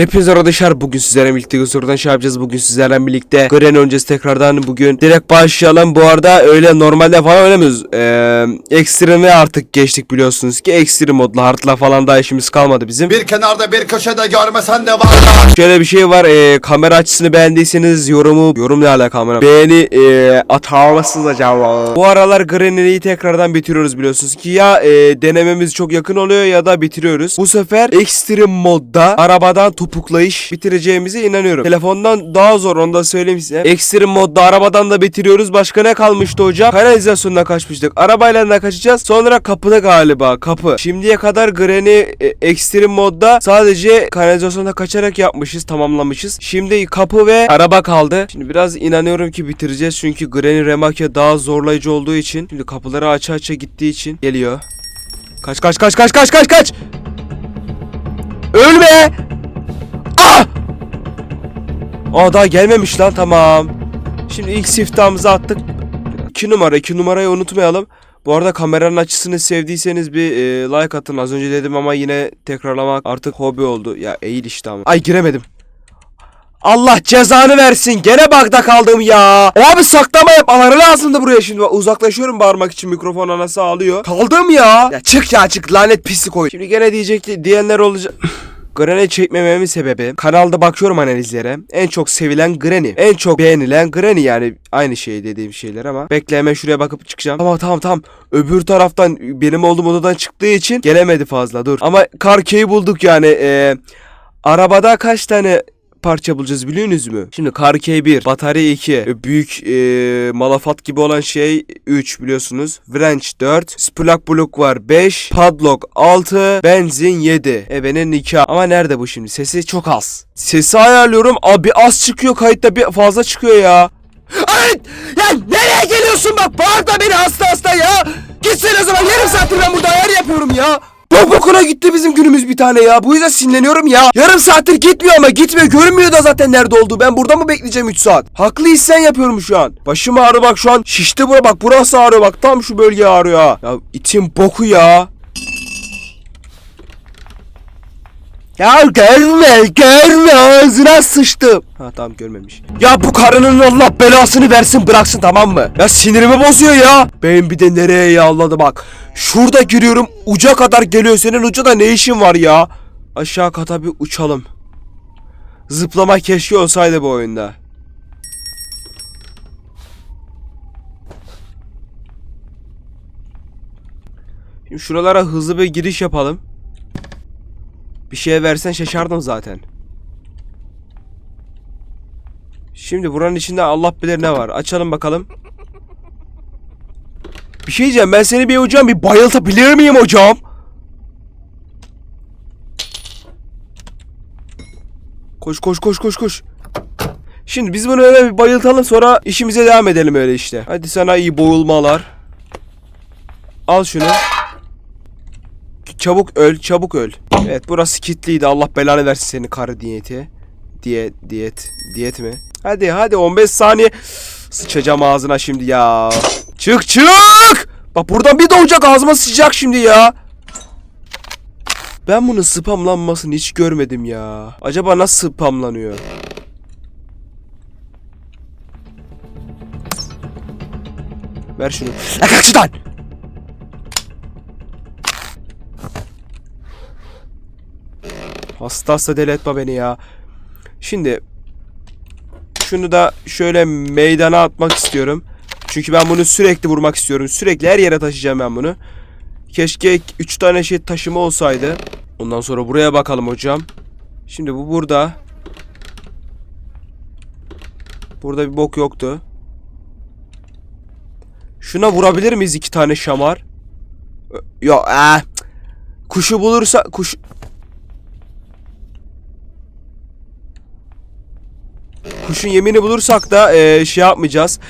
Hepinize arkadaşlar. Bugün sizlerle birlikte Gosur'dan şey yapacağız. Bugün sizlerle birlikte Gren öncesi tekrardan. Bugün direkt başlayalım. Bu arada öyle normalde falan oynamıyoruz. Ee, Ekstreme artık geçtik biliyorsunuz ki. Ekstrem modla hardla falan da işimiz kalmadı bizim. Bir kenarda bir köşede görmesen de var. Şöyle bir şey var ee, kamera açısını beğendiyseniz yorumu yorum ne alaka kamera? Beğeni ee, atar mısınız acaba? Bu aralar Gren'i tekrardan bitiriyoruz biliyorsunuz ki. Ya ee, denememiz çok yakın oluyor ya da bitiriyoruz. Bu sefer Extreme modda arabadan topuklayış bitireceğimize inanıyorum. Telefondan daha zor onu da söyleyeyim size. Extreme modda arabadan da bitiriyoruz. Başka ne kalmıştı hocam? Kanalizasyonuna kaçmıştık. Arabayla da kaçacağız. Sonra kapıda galiba kapı. Şimdiye kadar Gren'i e, Extreme modda sadece kanalizasyonda kaçarak yapmışız tamamlamışız. Şimdi kapı ve araba kaldı. Şimdi biraz inanıyorum ki bitireceğiz. Çünkü Granny Remake daha zorlayıcı olduğu için Şimdi kapıları aça aça gittiği için geliyor. Kaç kaç kaç kaç kaç kaç kaç! Ölme Aa daha gelmemiş lan tamam Şimdi ilk siftahımızı attık 2 numara 2 numarayı unutmayalım bu arada kameranın açısını sevdiyseniz bir e, like atın. Az önce dedim ama yine tekrarlamak artık hobi oldu. Ya eğil işte ama. Ay giremedim. Allah cezanı versin. Gene bagda kaldım ya. Abi saklama yapmaları lazımdı buraya şimdi. Uzaklaşıyorum bağırmak için mikrofon anası ağlıyor. Kaldım ya. Ya çık ya çık lanet pislik oyun. Şimdi gene diyecek diyenler olacak. Granny çekmememin sebebi kanalda bakıyorum analizlere. En çok sevilen Granny. En çok beğenilen Granny yani aynı şey dediğim şeyler ama. Bekle hemen şuraya bakıp çıkacağım. Tamam tamam tamam. Öbür taraftan benim olduğum odadan çıktığı için gelemedi fazla dur. Ama Karke'yi bulduk yani. Ee, arabada kaç tane parça bulacağız biliyorsunuz mu? Şimdi kar K1, batarya 2, büyük e, malafat gibi olan şey 3 biliyorsunuz. Wrench 4, splak blok var 5, padlock 6, benzin 7. Ebenin nikah. Ama nerede bu şimdi? Sesi çok az. Sesi ayarlıyorum. Abi az çıkıyor kayıtta bir fazla çıkıyor ya. Ay, ya nereye geliyorsun bak bağırma beni hasta hasta ya. Gitsin o zaman yarım saattir ben burada ayar yapıyorum ya. Bokuna gitti bizim günümüz bir tane ya. Bu yüzden sinirleniyorum ya. Yarım saattir gitmiyor ama gitmiyor. Görünmüyor da zaten nerede olduğu. Ben burada mı bekleyeceğim 3 saat? Haklı hissen yapıyorum şu an. Başım ağrıyor bak şu an. Şişti bura bak. Burası ağrıyor bak. Tam şu bölge ağrıyor ha. Ya itin boku ya. Ya görme görme ağzına sıçtım. Ha tamam görmemiş. Ya bu karının Allah belasını versin bıraksın tamam mı? Ya sinirimi bozuyor ya. Benim bir de nereye yalladı bak. Şurada giriyorum uca kadar geliyor senin ucada ne işin var ya? Aşağı kata bir uçalım. Zıplama keşke olsaydı bu oyunda. Şimdi şuralara hızlı bir giriş yapalım. Bir şeye versen şaşardım zaten. Şimdi buranın içinde Allah bilir ne var. Açalım bakalım. Bir şey diyeceğim ben seni bir hocam bir bayıltabilir miyim hocam? Koş koş koş koş koş. Şimdi biz bunu öyle bir bayıltalım sonra işimize devam edelim öyle işte. Hadi sana iyi boğulmalar. Al şunu. Çabuk öl, çabuk öl. Evet burası kilitliydi. Allah belanı versin seni karı diyeti. Diyet, diyet, diyet mi? Hadi hadi 15 saniye. Sıçacağım ağzına şimdi ya. Çık çık! Bak buradan bir doğacak ağzıma sıçacak şimdi ya. Ben bunun spamlanmasını hiç görmedim ya. Acaba nasıl spamlanıyor? Ver şunu. Ya kalk şuradan! Hasta hasta deli beni ya. Şimdi şunu da şöyle meydana atmak istiyorum. Çünkü ben bunu sürekli vurmak istiyorum. Sürekli her yere taşıyacağım ben bunu. Keşke 3 tane şey taşıma olsaydı. Ondan sonra buraya bakalım hocam. Şimdi bu burada. Burada bir bok yoktu. Şuna vurabilir miyiz iki tane şamar? Yok. Eh. Kuşu bulursa kuş Kuşun yemini bulursak da eee, şey yapmayacağız.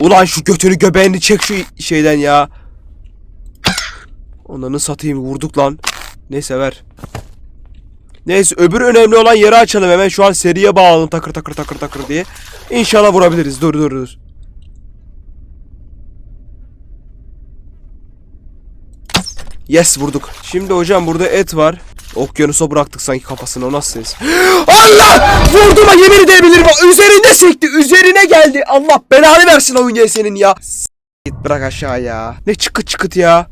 Ulan şu götünü göbeğini çek şu şeyden ya. Onları satayım vurduk lan. Neyse ver. Neyse öbür önemli olan yeri açalım hemen. Şu an seriye bağladım takır takır takır takır diye. İnşallah vurabiliriz. Dur dur dur. Yes vurduk. Şimdi hocam burada et var. Okyanusa bıraktık sanki kafasını o nasıl ses? Allah! Vurduma yemin edebilirim. Üzerinde sekti. Üzerine geldi. Allah belanı versin oyun senin ya. Git bırak aşağı ya. Ne çıkıt çıkıt ya.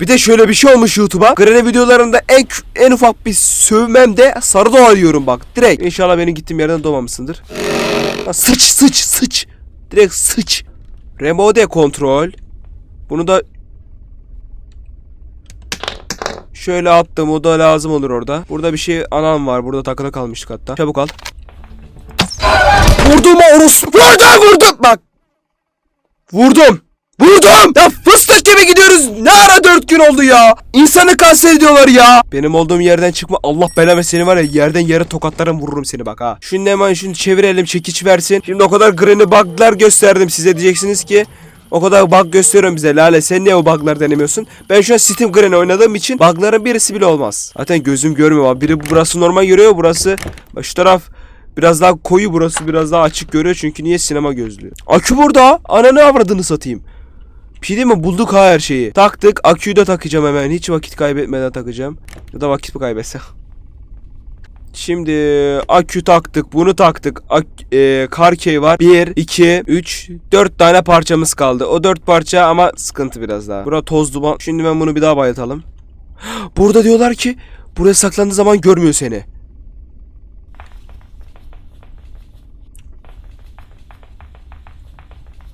Bir de şöyle bir şey olmuş YouTube'a. Grene videolarında en en ufak bir sövmem de sarı doğa diyorum bak. Direkt. İnşallah benim gittiğim yerden doğmamışsındır. Ha, sıç sıç sıç. Direkt sıç. Remote kontrol. Bunu da Şöyle attım o da lazım olur orada. Burada bir şey anam var. Burada takılı kalmıştık hatta. Çabuk al. Vurdum orus. Vurdum vurdum. Bak. Vurdum. Vurdum. Ya fıstık gibi gidiyoruz. Ne ara dört gün oldu ya. İnsanı kanser ediyorlar ya. Benim olduğum yerden çıkma. Allah belanı seni var ya yerden yere tokatlarım vururum seni bak ha. Şunu hemen şunu çevirelim çekiç versin. Şimdi o kadar granny bug'lar gösterdim size diyeceksiniz ki o kadar bug gösteriyorum bize Lale sen niye o bug'lar denemiyorsun? Ben şu an Steam Granny oynadığım için bug'ların birisi bile olmaz. Zaten gözüm görmüyor abi. Biri burası normal görüyor burası. Şu taraf biraz daha koyu burası biraz daha açık görüyor çünkü niye sinema gözlüğü. Akü burada. Ananı avradını satayım. Bir şey mi? Bulduk ha her şeyi. Taktık. Aküyü de takacağım hemen. Hiç vakit kaybetmeden takacağım. Ya da vakit mi kaybetsem? Şimdi akü taktık, bunu taktık. Ak, e, car key var. 1, 2, 3, 4 tane parçamız kaldı. O 4 parça ama sıkıntı biraz daha. Bura toz duman. Şimdi ben bunu bir daha bayıltalım. Burada diyorlar ki buraya saklandığı zaman görmüyor seni.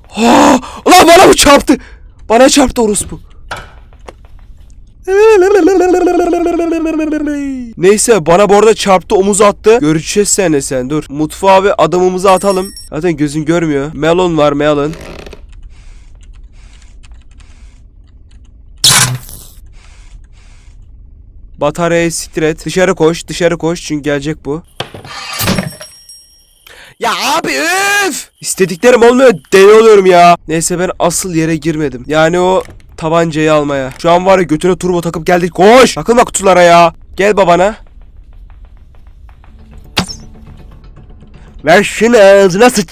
Ha! Ulan bana bu çarptı. Bana çarptı orospu. Neyse bana bu arada çarptı omuz attı. Görüşeceğiz seninle sen dur. Mutfağa bir adamımızı atalım. Zaten gözün görmüyor. Melon var melon. Bataryayı siktir et. Dışarı koş dışarı koş çünkü gelecek bu. Ya abi üf! İstediklerim olmuyor deli oluyorum ya. Neyse ben asıl yere girmedim. Yani o tabancayı almaya. Şu an var ya götüne turbo takıp geldik. Koş! Takılma kutulara ya. Gel babana. Ver şunu ağzına sıç.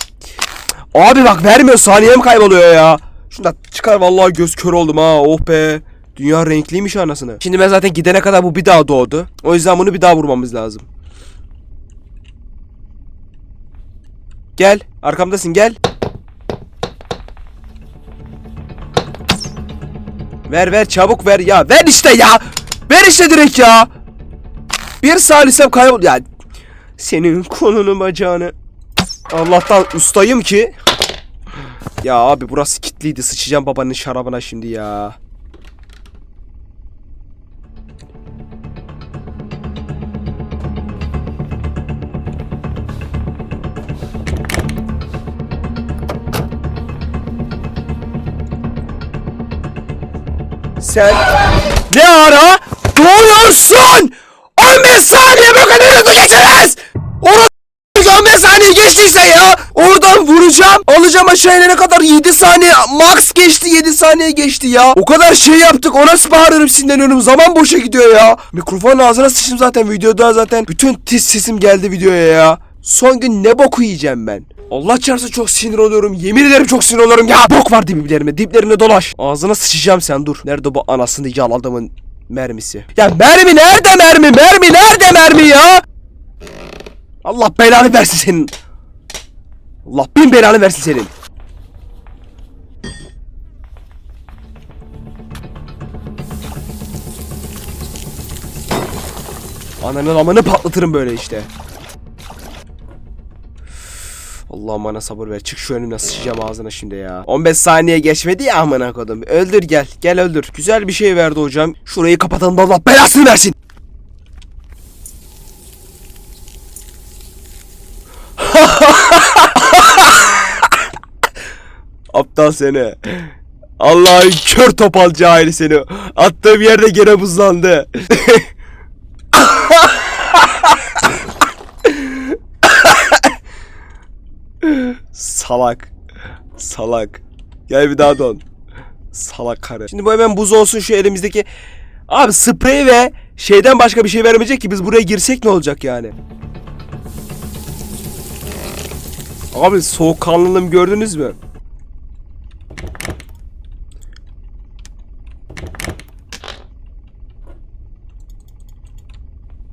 Abi bak vermiyor saniyem kayboluyor ya. Şunu da çıkar vallahi göz kör oldum ha. Oh be. Dünya renkliymiş anasını. Şimdi ben zaten gidene kadar bu bir daha doğdu. O yüzden bunu bir daha vurmamız lazım. Gel. Arkamdasın gel. Ver ver çabuk ver ya. Ver işte ya. Ver işte direkt ya. Bir salisem kaybol... Ya senin kolunu bacağını. Allah'tan ustayım ki. Ya abi burası kilitliydi. Sıçacağım babanın şarabına şimdi ya. Sen? Ne ara? Doğuyorsun? 15 saniye bu kadar hızlı geçemez. Orası 15 saniye geçtiyse ya. Oradan vuracağım. Alacağım aşağı inene kadar? 7 saniye max geçti 7 saniye geçti ya. O kadar şey yaptık ona bağırırım sinirleniyorum. Zaman boşa gidiyor ya. Mikrofonun ağzına sıçtım zaten videoda zaten bütün tiz sesim geldi videoya ya. Son gün ne boku yiyeceğim ben Allah çarpsın çok sinir oluyorum. Yemin ederim çok sinir oluyorum ya. Bok var diplerime. Diplerine dolaş. Ağzına sıçacağım sen dur. Nerede bu anasını yaladığımın mermisi? Ya mermi nerede mermi? Mermi nerede mermi ya? Allah belanı versin senin. Allah bin belanı versin senin. Ananın amını patlatırım böyle işte. Allah'ım bana sabır ver. Çık şu önümden sıçacağım ağzına şimdi ya. 15 saniye geçmedi ya amına kodum. Öldür gel. Gel öldür. Güzel bir şey verdi hocam. Şurayı kapatalım da Allah belasını versin. Aptal seni. Allah'ın kör topal cahili seni. Attığım yerde gene buzlandı. Salak. Salak. Gel bir daha don. Salak karı. Şimdi bu hemen buz olsun şu elimizdeki. Abi sprey ve şeyden başka bir şey vermeyecek ki biz buraya girsek ne olacak yani? Abi soğukkanlılığımı gördünüz mü?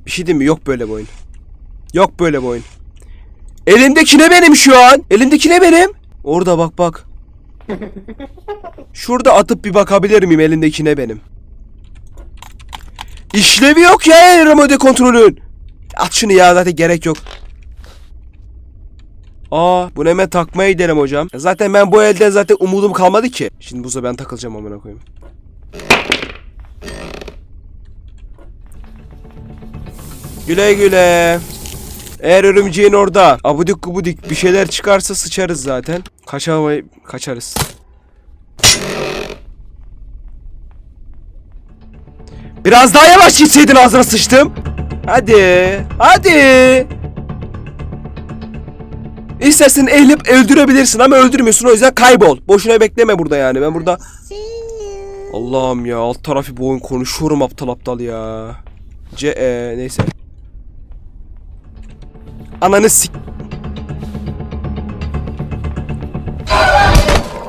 şey diyeyim mi? Yok böyle bir oyun. Yok böyle bir oyun. Elimdeki ne benim şu an? Elimdeki ne benim? Orada bak bak. Şurada atıp bir bakabilir miyim elindeki ne benim? İşlevi yok ya remote kontrolün. At şunu ya zaten gerek yok. Aa bunu hemen takmaya gidelim hocam. Zaten ben bu elden zaten umudum kalmadı ki. Şimdi bu sefer ben takılacağım amına koyayım. Güle güle. Eğer örümceğin orada abudik gubudik bir şeyler çıkarsa sıçarız zaten. Kaçamayı kaçarız. Biraz daha yavaş gitseydin ağzına sıçtım. Hadi. Hadi. İstersen eğilip öldürebilirsin ama öldürmüyorsun o yüzden kaybol. Boşuna bekleme burada yani. Ben burada Allah'ım ya alt tarafı bu oyun konuşuyorum aptal aptal ya. C e, neyse. Ananı sik...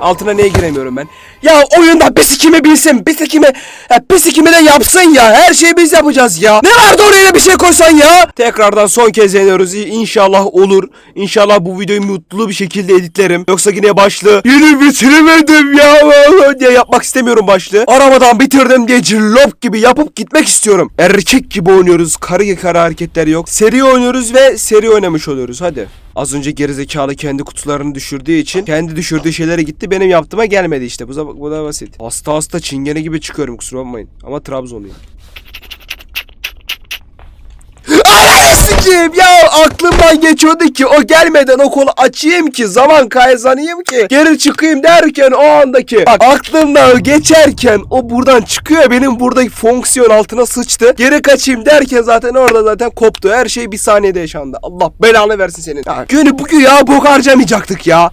Altına niye giremiyorum ben? Ya oyunda bisikimi bilsin, bisikimi, ya bisikimi de yapsın ya. Her şeyi biz yapacağız ya. Ne vardı oraya bir şey koysan ya? Tekrardan son kez deniyoruz. İnşallah olur. İnşallah bu videoyu mutlu bir şekilde editlerim. Yoksa yine başlığı yine bitiremedim ya diye yapmak istemiyorum başlığı. Aramadan bitirdim diye cillop gibi yapıp gitmek istiyorum. Erkek gibi oynuyoruz. Karı kara hareketler yok. Seri oynuyoruz ve seri oynamış oluyoruz. Hadi. Az önce gerizekalı kendi kutularını düşürdüğü için kendi düşürdüğü şeylere gitti. Benim yaptığıma gelmedi işte. Bu da, bu da basit. Hasta hasta çingene gibi çıkıyorum kusura bakmayın. Ama Trabzonluyum. Sikeyim ya aklımdan geçiyordu ki o gelmeden o kolu açayım ki zaman kazanayım ki geri çıkayım derken o andaki bak aklımdan geçerken o buradan çıkıyor benim buradaki fonksiyon altına sıçtı. Geri kaçayım derken zaten orada zaten koptu. Her şey bir saniyede yaşandı. Allah belanı versin senin. Ya, günü bugün ya bok harcamayacaktık ya.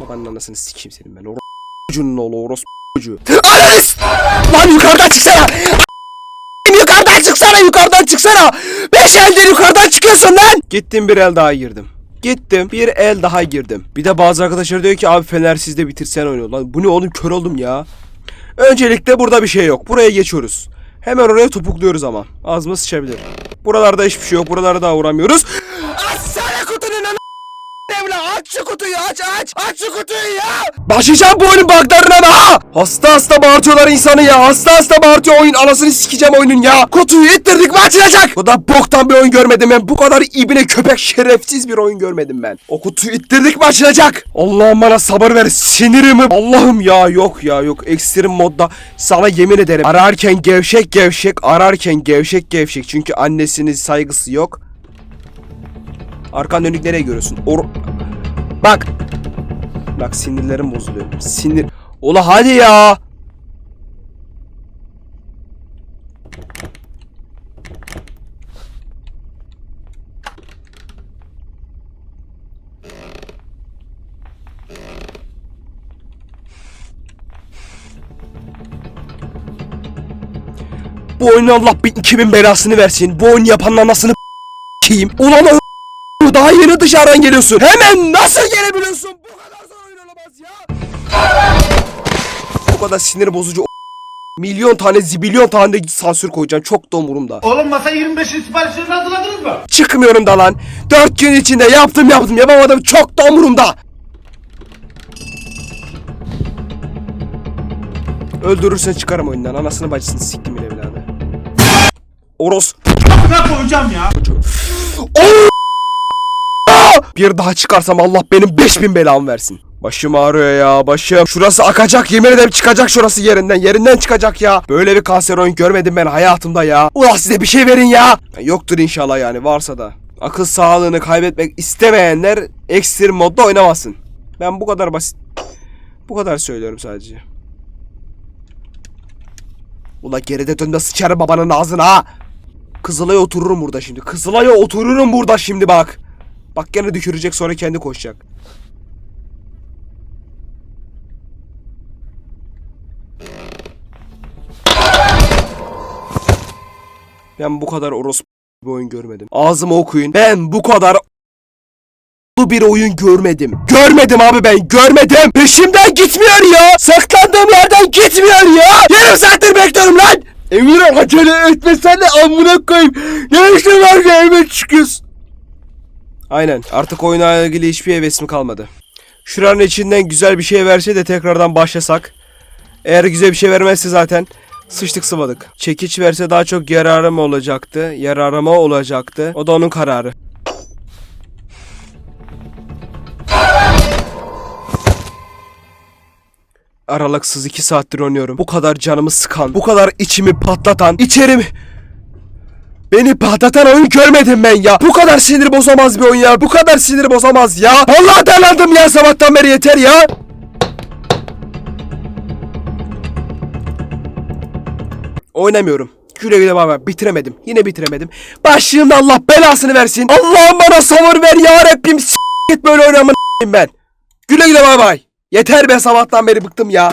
Babanın anasını sikeyim senin ben. Or çocuğunun oğlu orospu çocuğu. Anas! Lan yukarıdan çıksana! yukarıdan çıksana yukarıdan çıksana! Beş eldir yukarıdan çıkıyorsun lan! Gittim bir el daha girdim. Gittim bir el daha girdim. Bir de bazı arkadaşlar diyor ki abi Fener sizde bitirsen oynuyor. Lan bu ne oğlum kör oldum ya. Öncelikle burada bir şey yok. Buraya geçiyoruz. Hemen oraya topukluyoruz ama. Ağzıma sıçabilir. Buralarda hiçbir şey yok. Buralara da uğramıyoruz. Evla aç şu kutuyu aç aç aç şu kutuyu ya! Başlayacağım bu oyunun buglarına da! Hasta hasta bağırtıyorlar insanı ya hasta hasta bağırtıyor oyun. Anasını sikeceğim oyunun ya. Kutuyu ittirdik mi açılacak Bu da boktan bir oyun görmedim ben. Bu kadar ibine köpek şerefsiz bir oyun görmedim ben. O kutuyu ittirdik mi açılacak Allah'ım bana sabır ver sinirimi Allah'ım ya yok ya yok. Ekstrem modda sana yemin ederim. Ararken gevşek gevşek ararken gevşek gevşek. Çünkü annesinin saygısı yok. Arkan dönük nereye görüyorsun? Or Bak. Bak sinirlerim bozuluyor. Sinir. Ola hadi ya. Bu oyunun Allah bin 2000 belasını versin. Bu oyunu yapanın anasını kim? Ulan o daha yeni dışarıdan geliyorsun. Hemen nasıl gelebiliyorsun? Bu kadar zor oyun olamaz ya. Bu kadar sinir bozucu milyon tane zibilyon tane de sansür koyacağım. Çok da umurumda. Oğlum masa 25'in siparişlerini hazırladınız mı? Çıkmıyorum da lan. Dört gün içinde yaptım yaptım yapamadım. Çok da umurumda. Öldürürsen çıkarım oyundan. Anasını bacısını siktim evladı. Oros. Ne koyacağım ya? Bir daha çıkarsam Allah benim 5000 belamı versin. Başım ağrıyor ya başım. Şurası akacak yemin ederim çıkacak şurası yerinden. Yerinden çıkacak ya. Böyle bir kanser oyun görmedim ben hayatımda ya. Ulan size bir şey verin ya. Yoktur inşallah yani varsa da. Akıl sağlığını kaybetmek istemeyenler ekstrem modda oynamasın. Ben bu kadar basit. Bu kadar söylüyorum sadece. Ula geride dön de sıçarım babanın ağzına. Kızılay'a otururum burada şimdi. Kızılay'a otururum burada şimdi bak. Bak gene düşürecek sonra kendi koşacak. Ben bu kadar orospu bir oyun görmedim. Ağzımı okuyun. Ben bu kadar bir oyun görmedim. Görmedim abi ben görmedim. Peşimden gitmiyor ya. Saklandığım yerden gitmiyor ya. Yarım saattir bekliyorum lan. Emirhan acele etmesen de amına koyayım. Ne işin var ya hemen çıkıyorsun. Aynen artık oyuna ilgili hiçbir hevesim kalmadı. Şuranın içinden güzel bir şey verse de tekrardan başlasak. Eğer güzel bir şey vermezse zaten sıçtık sıvadık. Çekiç verse daha çok yararım olacaktı. Yararıma olacaktı. O da onun kararı. Aralıksız iki saattir oynuyorum. Bu kadar canımı sıkan, bu kadar içimi patlatan, içerimi... Beni patlatan oyun görmedim ben ya. Bu kadar sinir bozamaz bir oyun ya. Bu kadar sinir bozamaz ya. Vallahi darlandım ya sabahtan beri yeter ya. Oynamıyorum. Güle güle baba bitiremedim. Yine bitiremedim. Başlığında Allah belasını versin. Allah'ım bana sabır ver ya Rabbim. S- git böyle oynamın ben. Güle güle bay bay. Yeter be sabahtan beri bıktım ya.